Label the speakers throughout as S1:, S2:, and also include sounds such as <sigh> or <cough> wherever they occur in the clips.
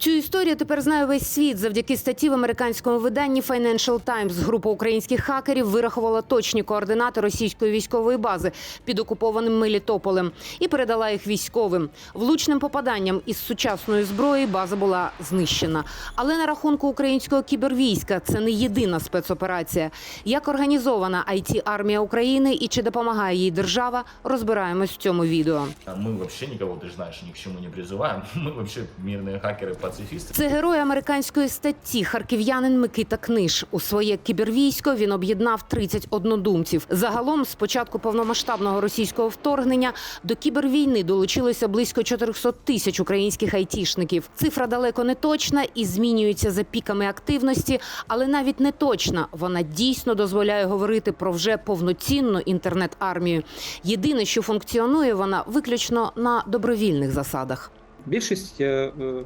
S1: Цю історію тепер знає весь світ завдяки статті в американському виданні Financial Times. Група українських хакерів вирахувала точні координати російської військової бази під окупованим Мелітополем і передала їх військовим. Влучним попаданням із сучасної зброї база була знищена. Але на рахунку українського кібервійська це не єдина спецоперація. Як організована it армія України і чи допомагає їй держава, розбираємось в цьому відео.
S2: А Мы вообще никого, ты же знаешь, ни к чему не призываем. <laughs> Мы вообще мирные хакеры-пацифисты.
S1: Це герой американської статті, харків'янин Микита Книж. У своє кібервійсько він об'єднав 30 однодумців. Загалом, з початку повномасштабного російського вторгнення до кібервійни долучилося близько 400 тисяч українських айтішників. Цифра далеко не точна і змінюється за піками активності, але навіть не точна. Вона дійсно дозволяє говорити про вже повноцінну інтернет-армію. Єдине, що функціонує вона виключно на добровільних засадах.
S3: Більшість е, е,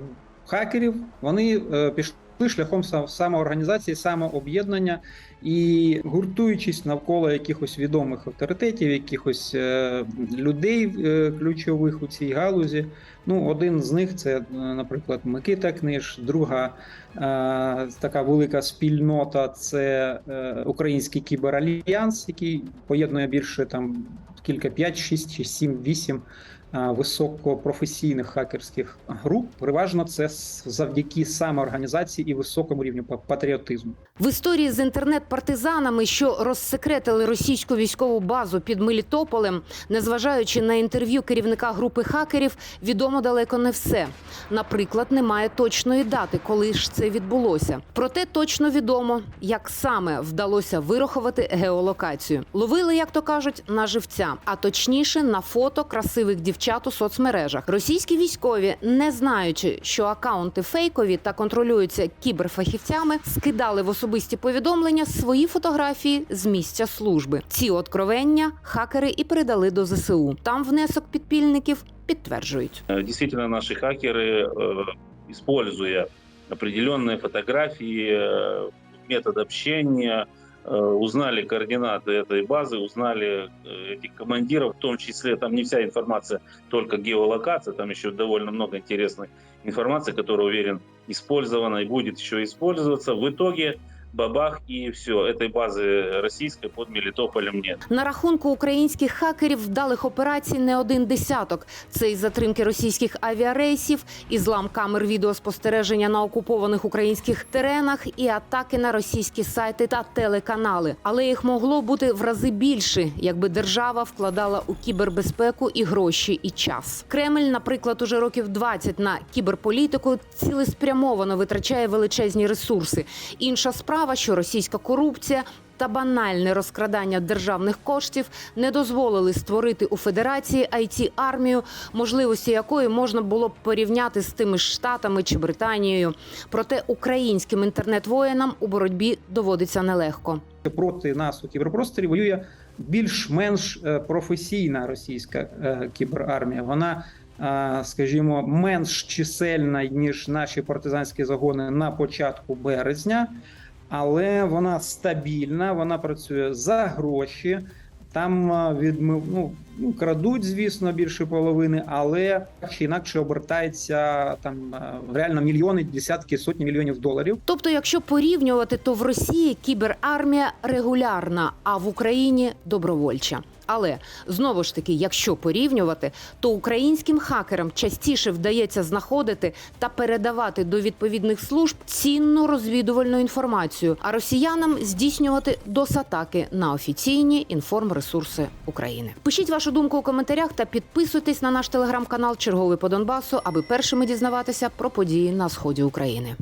S3: хакерів вони е, пішли шляхом самоорганізації, самооб'єднання і гуртуючись навколо якихось відомих авторитетів, якихось е, людей е, ключових у цій галузі. Ну, один з них це, наприклад, Микита Книж, друга така велика спільнота це Український кіберальянс, який поєднує більше там кілька 5, 6 чи 7, 8 а, високопрофесійних хакерських груп. Переважно це завдяки самоорганізації і високому рівню патріотизму.
S1: В історії з інтернет-партизанами, що розсекретили російську військову базу під Мелітополем, незважаючи на інтерв'ю керівника групи хакерів, відомо далеко не все. Наприклад, немає точної дати, коли ж це відбулося. Проте точно відомо, як саме вдалося вирахувати геолокацію. Ловили, як то кажуть, на живця, а точніше на фото красивих дівчат у соцмережах. Російські військові, не знаючи, що акаунти фейкові та контролюються кіберфахівцями, скидали в особисті повідомлення свої фотографії з місця служби. Ці откровення хакери і передали до ЗСУ. Там внесок підпільників підтверджують.
S4: Э, Действительно, наши хакеры, э, используя определенные фотографии, э, метод общения, э, узнали координаты этой базы, узнали э, этих командиров, в том числе там не вся информация, только геолокация, там еще довольно много интересной информации, которая, уверен, использована и будет еще использоваться. В итоге бабах и все, этой базы российской под Мелитополем нет.
S1: На рахунку українських хакерів вдалих операцій не один десяток. Це і затримки російських авіарейсів, і злам камер відеоспостереження на окупованих українських теренах, і атаки на російські сайти та телеканали. Але їх могло бути в рази більше, якби держава вкладала у кібербезпеку і гроші, і час. Кремль, наприклад, уже років 20 на кіберполітику цілеспрямовано витрачає величезні ресурси. Інша справа, що російська корупція та банальне розкрадання державних коштів не дозволили створити у федерації it армію, можливості якої можна було б порівняти з тими штатами чи Британією. Проте українським інтернет-воїнам у боротьбі доводиться нелегко.
S3: Проти нас у кіберпросторі воює більш-менш е, професійна російська е, кіберармія. Вона, е, скажімо, менш чисельна ніж наші партизанські загони на початку березня, але вона стабільна, вона працює за гроші. Там відмив, ну, крадуть, звісно, більше половини, але інакше обертається там реально мільйони, десятки, сотні мільйонів доларів.
S1: Тобто, якщо порівнювати, то в Росії кіберармія регулярна, а в Україні добровольча. Але знову ж таки, якщо порівнювати, то українським хакерам частіше вдається знаходити та передавати до відповідних служб цінну розвідувальну інформацію, а росіянам здійснювати досатаки на офіційні інформресурси України. Пишіть вашу думку у коментарях та підписуйтесь на наш телеграм-канал Черговий по Донбасу, аби першими дізнаватися про події на сході України.